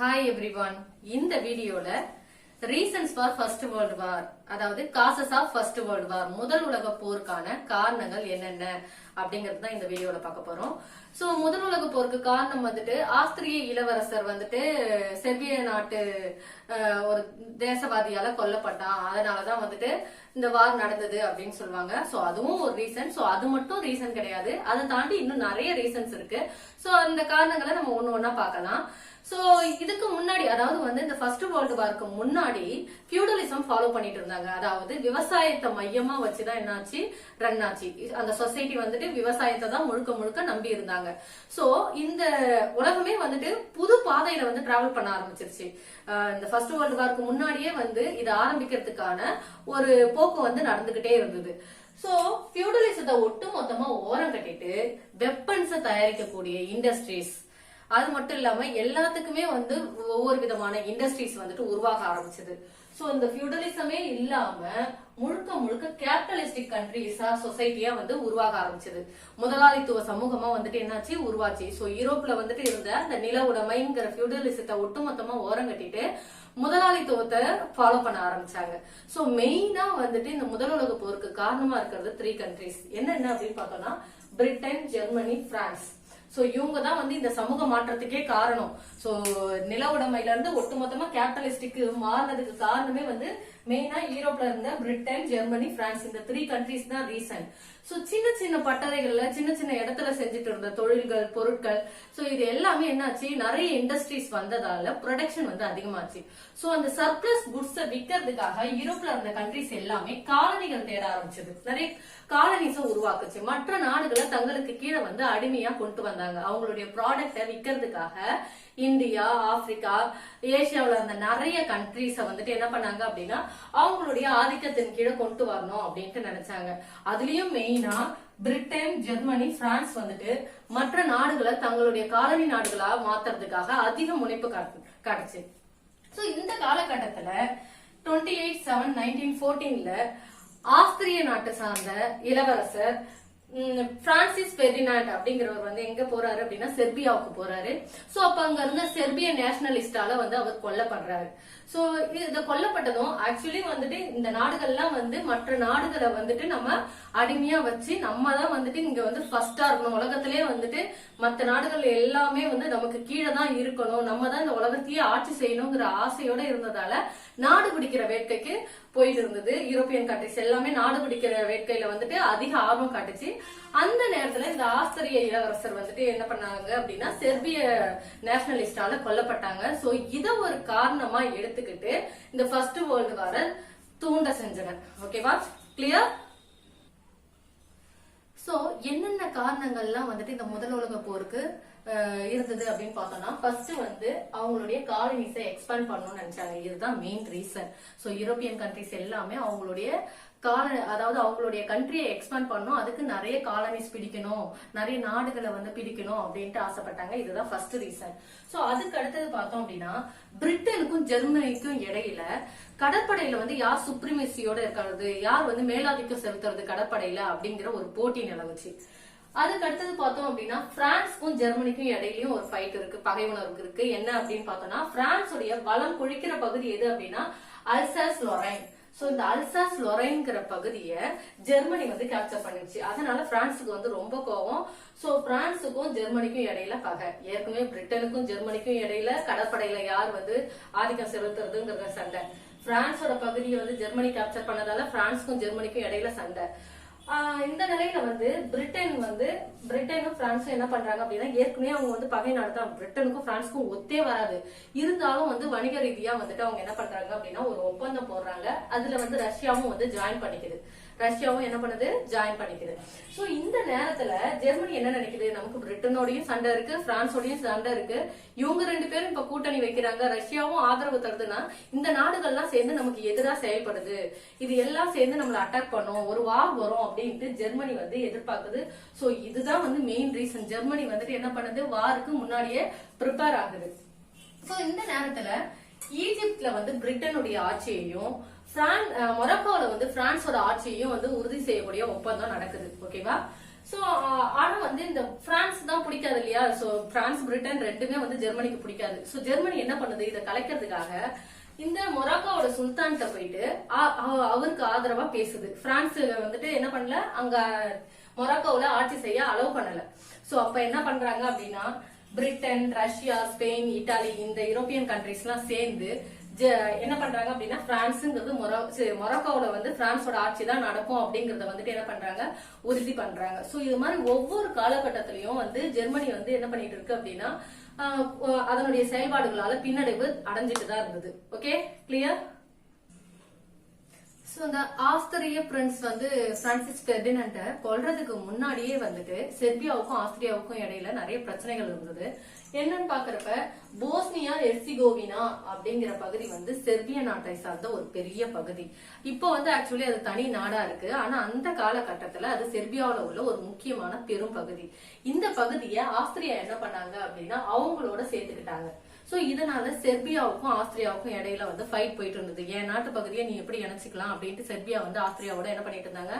Hi everyone இந்த வீடியோல reasons for first world war அதாவது causes of first world war முதல் உலக போருக்கான காரணங்கள் என்னென்ன அப்படிங்கறது தான் இந்த வீடியோல பார்க்க போறோம். சோ முதல் உலக போருக்கு காரணம் வந்துட்டு ஆஸ்திரிய இளவரசர் வந்துட்டு செர்பிய நாட்டு ஒரு தேசவாதியால கொல்லப்பட்டான். அதனாலதான் வந்துட்டு இந்த வார் நடந்தது அப்படின்னு சொல்லுவாங்க. சோ அதுவும் ஒரு ரீசன் சோ அது மட்டும் ரீசன் கிடையாது. அதை தாண்டி இன்னும் நிறைய ரீசன்ஸ் இருக்கு. சோ அந்த காரணங்களை நம்ம ஒன்னு ஒன்னா பார்க்கலாம். சோ இதுக்கு முன்னாடி அதாவது வந்து இந்த ஃபர்ஸ்ட் வேர்ல்டு வார்க்கு முன்னாடி ஃபியூடலிசம் ஃபாலோ பண்ணிட்டு இருந்தாங்க. அதாவது விவசாயத்தை மையமா வச்சுதான் என்னாச்சு? ரன் ஆச்சு. அந்த சொசைட்டி வந்துட்டு விவசாயத்தை தான் முழுக்க முழுக்க நம்பி இருந்தாங்க. சோ இந்த உலகமே வந்துட்டு புது பாதையில வந்து டிராவல் பண்ண ஆரம்பிச்சிருச்சு. இந்த ஃபர்ஸ்ட் வேர்ல்டு வார்க்கு முன்னாடியே வந்து இதை ஆரம்பிக்கிறதுக்கான ஒரு போக்கு வந்து நடந்துகிட்டே இருந்தது. சோ ஃபியூடலிசத்தை ஒட்டு மொத்தமா ஓரம் கட்டிட்டு வெப்பன்ஸை தயாரிக்கக்கூடிய இண்டஸ்ட்ரீஸ் அது மட்டும் இல்லாம எல்லாத்துக்குமே வந்து ஒவ்வொரு விதமான இண்டஸ்ட்ரீஸ் வந்துட்டு உருவாக ஆரம்பிச்சது. சோ இந்த ஃபியூடலிசமே இல்லாம முழுக்க முழுக்க கேபிட்டலிஸ்டிக் கண்ட்ரிஸா சொசைட்டியா வந்து உருவாக ஆரம்பிச்சது. முதலாளித்துவ சமூகமா வந்துட்டு என்னாச்சு? உருவாச்சு. சோ யூரோப்ல வந்துட்டு இருந்த அந்த நில உடைமைங்கிற ஃபியூடலிசத்தை ஒட்டுமொத்தமா ஓரம் கட்டிட்டு முதலாளித்துவத்தை ஃபாலோ பண்ண ஆரம்பிச்சாங்க. சோ மெயினா வந்துட்டு இந்த முதல் உலக போருக்கு காரணமா இருக்கிறது த்ரீ கண்ட்ரீஸ் என்னென்ன அப்படின்னு பார்த்தோம்னா பிரிட்டன் ஜெர்மனி பிரான்ஸ் சோ இவங்க தான் வந்து இந்த சமூக மாற்றத்துக்கே காரணம். சோ நில உடைமையில இருந்து ஒட்டுமொத்தமா கேபிட்டலிஸ்டிக்கு மாறினதுக்கு காரணமே வந்து மெயினா யூரோப்ல இருந்த பிரிட்டன் ஜெர்மனி பிரான்ஸ் இந்த த்ரீ கண்ட்ரீஸ் தான் ரீசன் சோ சின்ன சின்ன பட்டறைகள்ல சின்ன சின்ன இடத்துல செஞ்சுட்டு இருந்த தொழில்கள் பொருட்கள். சோ இது எல்லாமே என்னாச்சு? நிறைய இண்டஸ்ட்ரீஸ் வந்ததால ப்ரொடக்ஷன் வந்து அதிகமாச்சு. சோ அந்த சர்ப்ளஸ் குட்ஸ விற்கிறதுக்காக யூரோப்ல இருந்த கண்ட்ரீஸ் எல்லாமே காலனிகள் தேட ஆரம்பிச்சது. நிறைய காலனிஸ உருவாக்குச்சு. மற்ற நாடுகளை தங்களுக்கு கீழே வந்து அடிமையா கொண்டு வந்தாங்க. அவங்களுடைய ப்ராடக்ட விற்கிறதுக்காக இந்தியா ஆப்பிரிக்கா ஏசியாவில் இருந்த நிறைய கண்ட்ரீஸை வந்துட்டு என்ன பண்ணாங்க அப்படின்னா அவங்களுடைய ஆதிக்கத்தின் கீழே கொண்டு வரணும் அப்படின்ட்டு நினைச்சாங்க. அதுலயும் மெயினா பிரிட்டன் ஜெர்மனி பிரான்ஸ் வந்துட்டு மற்ற நாடுகளை தங்களுடைய காலனி நாடுகளா மாத்துறதுக்காக அதிக முனைப்பு காட்டு- காட்டுச்சு. இந்த காலகட்டத்துல டுவெண்ட்டி எயிட் செவன் நைன்டீன் ஃபோர்டீன்ல ஆஸ்திரிய நாட்டை சார்ந்த இளவரசர் பிரான்சிஸ் பெர்டினாண்ட் அப்படிங்கிறவர் வந்து எங்க போறாரு அப்படின்னா செர்பியாவுக்கு போறாரு. சோ அப்ப அங்க இருந்த செர்பிய நேஷனலிஸ்டால வந்து அவர் கொல்லப்படுறாரு. சோ இத கொல்லப்பட்டதும் ஆக்சுவலி வந்துட்டு இந்த நாடுகள்லாம் வந்து மற்ற நாடுகளை வந்துட்டு நம்ம அடிமையா வச்சு நம்ம தான் வந்துட்டு இங்க வந்து ஃபர்ஸ்டா இருக்கணும். உலகத்திலே வந்துட்டு மற்ற நாடுகள் எல்லாமே வந்து நமக்கு கீழே தான் இருக்கணும். நம்ம தான் இந்த உலகத்தையே ஆட்சி செய்யணுங்கிற ஆசையோட இருந்ததால நாடு பிடிக்கிற வேட்கைக்கு போயிட்டு இருந்தது. யூரோப்பியன் கண்ட்ரிஸ் எல்லாமே நாடு பிடிக்கிற வேட்கையில வந்துட்டு அதிக ஆர்வம் காட்டுச்சு. அந்த நேரத்துல இந்த ஆஸ்திரிய இளவரசர் வந்துட்டு என்ன பண்ணாங்க அப்படின்னா செர்பிய நேஷனலிஸ்டால கொல்லப்பட்டாங்க. சோ இத ஒரு காரணமா எடுத்துக்கிட்டு இந்த ஃபர்ஸ்ட் வேர்ல்டு வார தூண்ட செஞ்சனர். ஓகேவா கிளியர் சோ என்னென்ன காரணங்கள்லாம் வந்துட்டு இந்த முதல் உலக போருக்கு இருந்தது அப்படின்னு பார்த்தோம்னா ஃபர்ஸ்ட் வந்து அவங்களுடைய காலனிஸை எக்ஸ்பேண்ட் பண்ணணும்னு நினைச்சாங்க. இதுதான் main reason so European countries எல்லாமே அவங்களுடைய கால அதாவது அவங்களுடைய கண்ட்ரியை எக்ஸ்பேண்ட் பண்ணணும். அதுக்கு நிறைய காலனிஸ் பிடிக்கணும். நிறைய நாடுகளை வந்து பிடிக்கணும் அப்படின்ட்டு ஆசைப்பட்டாங்க. இதுதான் ஃபர்ஸ்ட் ரீசன் ஸோ அதுக்கு அடுத்தது பார்த்தோம் அப்படின்னா பிரிட்டனுக்கும் ஜெர்மனிக்கும் இடையில கடற்படையில வந்து யார் சுப்ரிமேசியோட இருக்கிறது? யார் வந்து மேலாதிக்கம் செலுத்துறது கடற்படையில அப்படிங்கிற ஒரு போட்டி நிலவுச்சு. அதுக்கு அடுத்தது பார்த்தோம் அப்படின்னா பிரான்ஸ்க்கும் ஜெர்மனிக்கும் இடையிலயும் ஒரு ஃபைட் இருக்கு பகை உணர்வு இருக்கு. என்ன அப்படின்னு பார்த்தோம்னா பிரான்ஸுடைய வளம் குழிக்கிற பகுதி எது அப்படின்னா அல்சாஸ் லொரைன். சோ இந்த அல்சாஸ் லொரைன்ங்கிற பகுதியை ஜெர்மனி வந்து கேப்சர் பண்ணிடுச்சு. அதனால பிரான்ஸுக்கு வந்து ரொம்ப கோவம். சோ பிரான்ஸுக்கும் ஜெர்மனிக்கும் இடையில பகை. ஏற்கனவே பிரிட்டனுக்கும் ஜெர்மனிக்கும் இடையில கடற்படையில யார் வந்து ஆதிக்கம் செலுத்துறதுங்கிற சண்டை. பிரான்ஸோட பகுதியை வந்து ஜெர்மனி கேப்சர் பண்ணதால பிரான்ஸுக்கும் ஜெர்மனிக்கும் இடையில சண்டை. இந்த நிலையில வந்து பிரிட்டன் வந்து பிரிட்டனும் பிரான்ஸும் என்ன பண்றாங்க அப்படின்னா ஏற்கனவே அவங்க வந்து பகை நாடு பிரிட்டனுக்கும் பிரான்ஸுக்கும் ஒத்தே வராது. இருந்தாலும் வந்து வணிக ரீதியா வந்துட்டு அவங்க என்ன பண்றாங்க அப்படின்னா ஒரு ஒப்பந்தம் போடுறாங்க. அதுல வந்து ரஷ்யாவும் வந்து ஜாயின் பண்ணிக்குது. ரஷ்யாவும் என்ன பண்ணுது? ஜாயின் பண்ணிக்குது. சோ இந்த நேரத்துல ஜெர்மனி என்ன நினைக்குது? நமக்கு பிரிட்டனோடையும் சண்டை இருக்கு பிரான்ஸோடையும் சண்டை இருக்கு. இவங்க ரெண்டு பேரும் இப்ப கூட்டணி வைக்கிறாங்க. ரஷ்யாவும் ஆதரவு தருதுன்னா இந்த நாடுகள்லாம் சேர்ந்து நமக்கு எதிரா செயல்படுது. இது எல்லாம் சேர்ந்து நம்மளை அட்டாக் பண்ணும். ஒரு வார் வரும் அப்படின்ட்டு ஜெர்மனி வந்து எதிர்பார்க்குது. சோ இதுதான் வந்து மெயின் ரீசன் ஜெர்மனி வந்துட்டு என்ன பண்ணுது? வாருக்கு முன்னாடியே ப்ரிப்பேர் ஆகுது. சோ இந்த நேரத்துல ஈஜிப்ட்ல வந்து பிரிட்டனுடைய ஆட்சியையும் பிரான் அஹ் வந்து பிரான்ஸோட ஆட்சியையும் வந்து உறுதி செய்யக்கூடிய ஒப்பந்தம் நடக்குது. ஓகேவா சோ ஆனா வந்து இந்த பிரான்ஸ் தான் பிடிக்காது இல்லையா? சோ பிரான்ஸ் பிரிட்டன் ரெண்டுமே வந்து ஜெர்மனிக்கு பிடிக்காது. சோ ஜெர்மனி என்ன பண்ணுது? இதை கலைக்கிறதுக்காக இந்த மொராக்கோவோட சுல்தான்கிட்ட போயிட்டு அவ- அவருக்கு ஆதரவா பேசுது. பிரான்ஸ் வந்துட்டு என்ன பண்ணல? அங்க மொராக்கோவில் ஆட்சி செய்ய அலோவ் பண்ணல. சோ அப்ப என்ன பண்றாங்க அப்படின்னா பிரிட்டன் ரஷ்யா ஸ்பெயின் இட்டாலி இந்த யூரோப்பியன் கண்ட்ரிஸ் எல்லாம் சேர்ந்து என்ன பண்றாங்க அப்படின்னா பிரான்ஸ்ங்கிறது மொரோ வந்து பிரான்ஸோட ஆட்சி தான் நடக்கும் அப்படிங்கறத வந்துட்டு என்ன பண்றாங்க உறுதி பண்றாங்க. சோ இது மாதிரி ஒவ்வொரு காலகட்டத்திலயும் வந்து ஜெர்மனி வந்து என்ன பண்ணிட்டு இருக்கு அப்படின்னா அதனுடைய செயல்பாடுகளால பின்னடைவு அடைஞ்சிட்டு தான் இருந்தது. ஓகே கிளியர் சோ இந்த ஆஸ்திரிய பிரின்ஸ் வந்து பிரான்சிஸ் பெர்டினண்ட கொல்றதுக்கு முன்னாடியே வந்துட்டு செர்பியாவுக்கும் ஆஸ்திரியாவுக்கும் இடையில நிறைய பிரச்சனைகள் இருந்தது. என்னன்னு பாக்குறப்ப போஸ்னியா எர்சிகோவினா அப்படிங்கிற பகுதி வந்து செர்பிய நாட்டை சார்ந்த ஒரு பெரிய பகுதி. இப்போ வந்து ஆக்சுவலி அது தனி நாடா இருக்கு. ஆனா அந்த காலகட்டத்துல அது செர்பியாவில உள்ள ஒரு முக்கியமான பெரும் பகுதி இந்த பகுதியை ஆஸ்திரியா என்ன பண்ணாங்க அப்படின்னா அவங்களோட சேர்த்துக்கிட்டாங்க. சோ இதனால செர்பியாவுக்கும் ஆஸ்திரியாவுக்கும் இடையில வந்து ஃபைட் போயிட்டு இருந்தது. என் நாட்டு பகுதியை நீ எப்படி இணைச்சிக்கலாம் அப்படின்ட்டு செர்பியா வந்து ஆஸ்திரியாவோட என்ன பண்ணிட்டு இருந்தாங்க?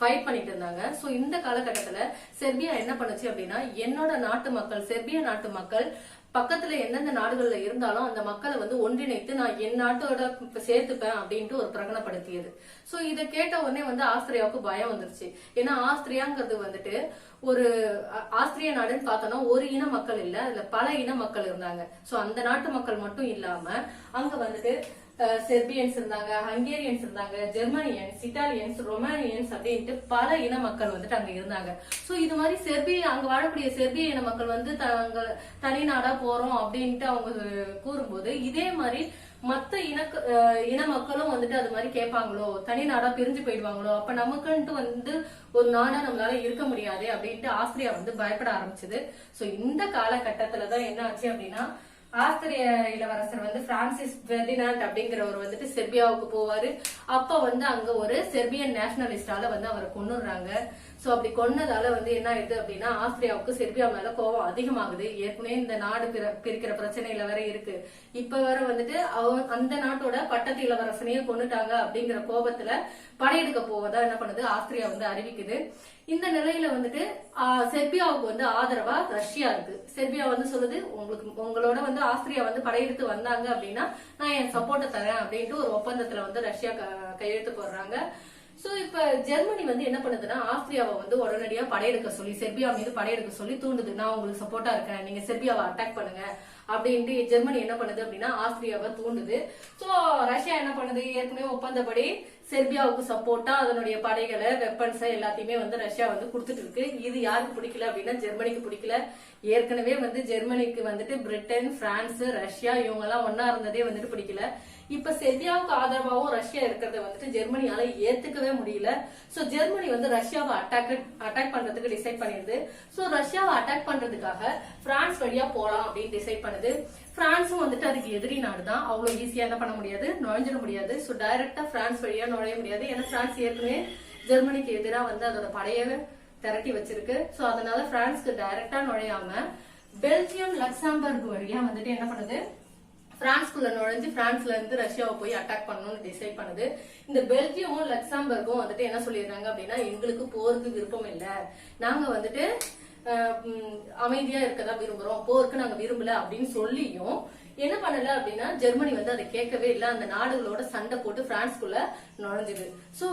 ஃபைட் பண்ணிட்டு இருந்தாங்க. சோ இந்த காலகட்டத்துல செர்பியா என்ன பண்ணுச்சு அப்படின்னா என்னோட நாட்டு மக்கள் செர்பிய நாட்டு மக்கள் பக்கத்துல எந்தெந்த நாடுகள்ல இருந்தாலும் அந்த மக்களை வந்து ஒன்றிணைத்து நான் என் நாட்டோட சேர்த்துப்பேன் அப்படின்ட்டு ஒரு பிரகடனப்படுத்தியது. சோ இத கேட்ட உடனே வந்து ஆஸ்திரியாவுக்கு பயம் வந்துருச்சு. ஏன்னா ஆஸ்திரியாங்கிறது வந்துட்டு ஒரு ஆஸ்திரிய நாடுன்னு பார்த்தோம்னா ஒரு இன மக்கள் இல்ல அதுல பல இன மக்கள் இருந்தாங்க. சோ அந்த நாட்டு மக்கள் மட்டும் இல்லாம அங்க வந்துட்டு செர்பியன்ஸ் இருந்தாங்க ஹங்கேரியன்ஸ் இருந்தாங்க ஜெர்மனியன்ஸ் இட்டாலியன்ஸ் ரொமானியன்ஸ் அப்படின்ட்டு பல இன மக்கள் வந்துட்டு அங்க இருந்தாங்க. சோ இது மாதிரி செர்பிய அங்க வாழக்கூடிய செர்பிய இன மக்கள் வந்து தங்க தனிநாடா போறோம் அப்படின்ட்டு அவங்க கூறும்போது இதே மாதிரி மத்த இன இன மக்களும் வந்துட்டு அது மாதிரி கேட்பாங்களோ தனி நாடா பிரிஞ்சு போயிடுவாங்களோ அப்ப நமக்குன்ட்டு வந்து ஒரு நாடா நம்மளால இருக்க முடியாது அப்படின்ட்டு ஆஸ்திரியா வந்து பயப்பட ஆரம்பிச்சது. சோ இந்த காலகட்டத்துலதான் என்ன ஆச்சு அப்படின்னா ஆஸ்திரிய இளவரசர் வந்து பிரான்சிஸ் பெர்டினாண்ட் அப்படிங்கிறவர் வந்துட்டு செர்பியாவுக்கு போவாரு. அப்ப வந்து அங்க ஒரு செர்பியன் நேஷனலிஸ்டால வந்து அவரை கொன்னுடுறாங்க. சோ அப்படி கொன்னதால வந்து என்ன ஆயிடுது அப்படின்னா ஆஸ்திரியாவுக்கு செர்பியா மேல கோபம் அதிகமாகுது. ஏற்கனவே இந்த நாடு பிரிக்கிற பிரச்சனையில வேற இருக்கு. இப்ப வேற வந்துட்டு அவ அந்த நாட்டோட பட்டத்து இளவரசனையே கொன்னுட்டாங்க அப்படிங்கிற கோபத்துல படையெடுக்க போவதா என்ன பண்ணுது? ஆஸ்திரியா வந்து அறிவிக்குது. இந்த நிலையில வந்துட்டு செர்பியாவுக்கு வந்து ஆதரவா ரஷ்யா இருக்கு. செர்பியா வந்து சொல்லுது உங்களுக்கு உங்களோட வந்து ஆஸ்திரியா வந்து படையெடுத்து வந்தாங்க அப்படின்னா நான் என் சப்போர்ட்டை தரேன் அப்படின்ட்டு ஒரு ஒப்பந்தத்துல வந்து ரஷ்யா க- கையெழுத்து போடுறாங்க. சோ இப்ப ஜெர்மனி வந்து என்ன பண்ணுதுன்னா ஆஸ்திரியாவை வந்து உடனடியா படையெடுக்க சொல்லி செர்பியா மீது படையெடுக்க சொல்லி தூண்டுது. நான் உங்களுக்கு சப்போர்ட்டா இருக்கேன். நீங்க செர்பியாவை அட்டாக் பண்ணுங்க அப்படின்ட்டு ஜெர்மனி என்ன பண்ணுது அப்படின்னா ஆஸ்திரியாவை தூண்டுது. சோ ரஷ்யா என்ன பண்ணுது? ஏற்கனவே ஒப்பந்தப்படி செர்பியாவுக்கு சப்போர்ட்டா அதனுடைய படைகளை வெப்பன்ஸை எல்லாத்தையுமே வந்து ரஷ்யா வந்து கொடுத்துட்டு இருக்கு. இது யாருக்கு பிடிக்கல அப்படின்னா ஜெர்மனிக்கு பிடிக்கல. ஏற்கனவே வந்து ஜெர்மனிக்கு வந்துட்டு பிரிட்டன் பிரான்ஸ் ரஷ்யா இவங்க எல்லாம் ஒன்னா இருந்ததே வந்துட்டு பிடிக்கல. இப்ப செர்பியாவுக்கு ஆதரவாகவும் ரஷ்யா இருக்கிறத வந்துட்டு ஜெர்மனியால ஏத்துக்கவே முடியல. சோ ஜெர்மனி வந்து ரஷ்யாவை அட்டாக் அட்டாக் பண்றதுக்கு டிசைட் பண்ணிருது சோ ரஷ்யாவை அட்டாக் பண்றதுக்காக பிரான்ஸ் வழியா போலாம் அப்படின்னு டிசைட் பண்ணுது. பிரான்ஸும் வந்துட்டு அதுக்கு எதிரி நாடு தான் அவ்வளவு ஈஸியா என்ன பண்ண முடியாது? நுழைஞ்சிட முடியாது. சோ டைரக்டா பிரான்ஸ் வழியா நுழைய முடியாது. ஏன்னா பிரான்ஸ் ஏற்கனவே ஜெர்மனிக்கு எதிராக வந்து அதோட படையை திரட்டி வச்சிருக்கு. சோ அதனால பிரான்ஸ்க்கு டைரக்டா நுழையாம பெல்ஜியம் லக்சம்பர்க் வழியா வந்துட்டு என்ன பண்ணுது? பிரான்ஸ்குள்ள நுழைஞ்சு பிரான்ஸ்ல இருந்து ரஷ்யாவை போய் அட்டாக் பண்ணணும்னு டிசைட் பண்ணுது. இந்த பெல்ஜியமும் லக்சம்பர்கும் வந்துட்டு என்ன சொல்லிடுறாங்க அப்படின்னா எங்களுக்கு போருக்கு விருப்பம் இல்லை. நாங்க வந்துட்டு அமைதியா இருக்கதா விரும்புறோம். போருக்கு நாங்க விரும்பல அப்படின்னு சொல்லியும் என்ன பண்ணல அப்படின்னா ஜெர்மனி வந்து அதை கேட்கவே இல்ல. அந்த நாடுகளோட சண்டை போட்டு பிரான்ஸ்குள்ள நுழைஞ்சது. சோ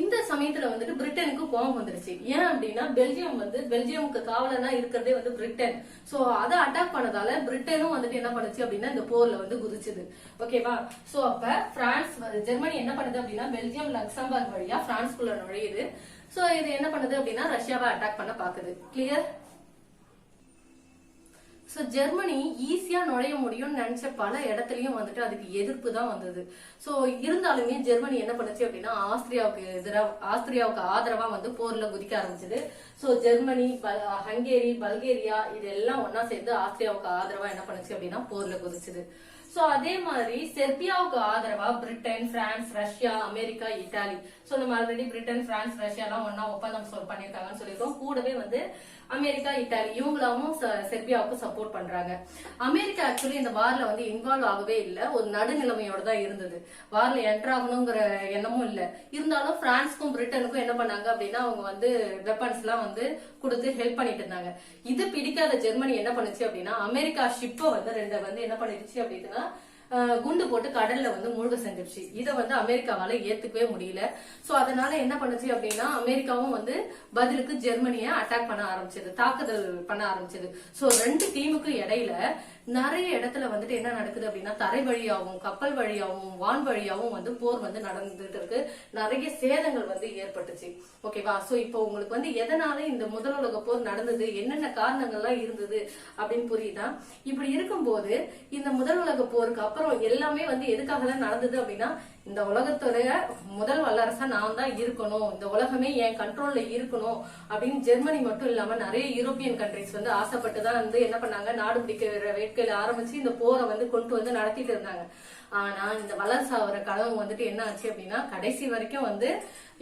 இந்த சமயத்துல வந்துட்டு பிரிட்டனுக்கு கோபம் வந்துருச்சு. ஏன் அப்படின்னா பெல்ஜியம் வந்து பெல்ஜியமுக்கு காவலனா இருக்கிறதே வந்து பிரிட்டன். சோ அதை அட்டாக் பண்ணதால பிரிட்டனும் வந்துட்டு என்ன பண்ணுச்சு அப்படின்னா இந்த போர்ல வந்து குதிச்சுது. ஓகேவா சோ அப்ப பிரான்ஸ் ஜெர்மனி என்ன பண்ணுது அப்படின்னா பெல்ஜியம் லக்சம்பர்க் வழியா பிரான்ஸ்குள்ள நுழையுது. சோ இது என்ன பண்ணுது அப்படின்னா ரஷ்யாவை அட்டாக் பண்ண பாக்குது கிளியர் சோ ஜெர்மனி ஈஸியா நுழைய முடியும்னு நினைச்ச பல இடத்துலயும் வந்துட்டு அதுக்கு எதிர்ப்பு தான் வந்தது. சோ இருந்தாலுமே ஜெர்மனி என்ன பண்ணுச்சு அப்படின்னா ஆஸ்திரியாவுக்கு எதிராக ஆஸ்திரியாவுக்கு ஆதரவா வந்து போர்ல குதிக்க ஆரம்பிச்சது. சோ ஜெர்மனி ப- ஹங்கேரி பல்கேரியா இதெல்லாம் ஒன்னா சேர்ந்து ஆஸ்திரியாவுக்கு ஆதரவா என்ன பண்ணுச்சு அப்படின்னா போர்ல குதிச்சுது. சோ அதே மாதிரி செர்பியாவுக்கு ஆதரவா Britain France Russia America Italy. So நம்ம ஆல்ரெடி பிரிட்டன் பிரான்ஸ் ரஷ்யா எல்லாம் ஒன்னா ஒப்பந்தம் பண்ணிருக்காங்கன்னு சொல்லியிருக்கோம். கூடவே வந்து அமெரிக்கா இத்தாலி இவங்களாவும் செர்பியாவுக்கு சப்போர்ட் பண்றாங்க. அமெரிக்கா ஆக்சுவலி இந்த வார்ல வந்து இன்வால்வ் ஆகவே இல்ல. ஒரு நடுநிலைமையோட தான் இருந்தது. வார்ல என்டர் ஆகணுங்கிற எண்ணமும் இல்ல. இருந்தாலும் பிரான்ஸ்க்கும் பிரிட்டனுக்கும் என்ன பண்ணாங்க அப்படின்னா அவங்க வந்து வெப்பன்ஸ் எல்லாம் வந்து கொடுத்து ஹெல்ப் பண்ணிட்டு இருந்தாங்க. இது பிடிக்காத ஜெர்மனி என்ன பண்ணுச்சு அப்படின்னா அமெரிக்கா ஷிப்பை வந்து ரெண்டு வந்து என்ன பண்ணிருச்சு அப்படின்னா அஹ், குண்டு போட்டு கடல்ல வந்து மூழ்க செஞ்சிருச்சு. இதை வந்து அமெரிக்காவால ஏத்துக்கவே முடியல. சோ அதனால என்ன பண்ணுச்சு அப்படின்னா அமெரிக்காவும் வந்து பதிலுக்கு ஜெர்மனிய அட்டாக் பண்ண ஆரம்பிச்சது தாக்குதல் பண்ண ஆரம்பிச்சது. சோ ரெண்டு டீமுக்கு இடையில நிறைய இடத்துல வந்துட்டு என்ன நடக்குது அப்படின்னா தரை வழியாவும் கப்பல் வழியாவும் வான் வழியாவும் வந்து போர் வந்து நடந்துட்டு இருக்கு. நிறைய சேதங்கள் வந்து ஏற்பட்டுச்சு. ஓகேவா சோ இப்போ உங்களுக்கு வந்து எதனால இந்த முதல் உலக போர் நடந்தது? என்னென்ன காரணங்கள்லாம் இருந்தது அப்படின்னு புரியுதா? இப்படி இருக்கும்போது இந்த முதல் உலக போருக்கு அப்புறம் எல்லாமே வந்து எதுக்காக தான் நடந்தது அப்படின்னா இந்த உலகத்துடைய முதல் வல்லரசா நான் தான் இருக்கணும். இந்த உலகமே என் கண்ட்ரோல்ல இருக்கணும் அப்படின்னு ஜெர்மனி மட்டும் இல்லாம நிறைய யூரோப்பியன் கண்ட்ரிஸ் வந்து ஆசைப்பட்டு தான் வந்து என்ன பண்ணாங்க? நாடு பிடிக்கிற வேட்கையில ஆரம்பிச்சு இந்த போரை வந்து கொண்டு வந்து நடத்திட்டு இருந்தாங்க. ஆனா இந்த வல்லரசு ஆகிற கனவு வந்துட்டு என்ன ஆச்சு அப்படின்னா கடைசி வரைக்கும் வந்து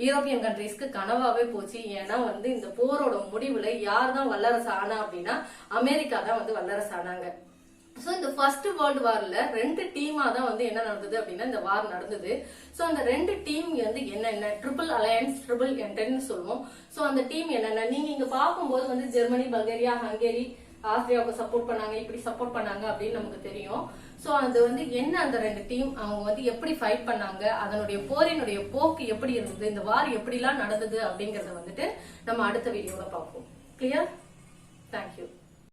யூரோப்பியன் கண்ட்ரீஸ்க்கு கனவாவே போச்சு. ஏன்னா வந்து இந்த போரோட முடிவுல யார் தான் வல்லரசு ஆனா அப்படின்னா அமெரிக்கா தான் வந்து வல்லரசு ஆனாங்க. ஸோ இந்த ஃபர்ஸ்ட் வேர்ல்டு வாரில் ரெண்டு டீமாக தான் வந்து என்ன நடந்தது அப்படின்னா இந்த வார் நடந்தது. ஸோ அந்த ரெண்டு டீம் வந்து என்னென்ன? ட்ரிபிள் அலையன்ஸ் ட்ரிபிள் என்டர்னு சொல்லுவோம். ஸோ அந்த டீம் என்னென்ன? நீங்கள் இங்கே பார்க்கும்போது வந்து ஜெர்மனி பல்கேரியா ஹங்கேரி ஆஸ்திரியாவுக்கு சப்போர்ட் பண்ணாங்க. இப்படி சப்போர்ட் பண்ணாங்க அப்படின்னு நமக்கு தெரியும். ஸோ அது வந்து என்ன அந்த ரெண்டு டீம் அவங்க வந்து எப்படி ஃபைட் பண்ணாங்க? அதனுடைய போரினுடைய போக்கு எப்படி இருந்தது? இந்த வார் எப்படிலாம் நடந்தது அப்படிங்கறத வந்துட்டு நம்ம அடுத்த வீடியோவில் பார்ப்போம். Clear thank you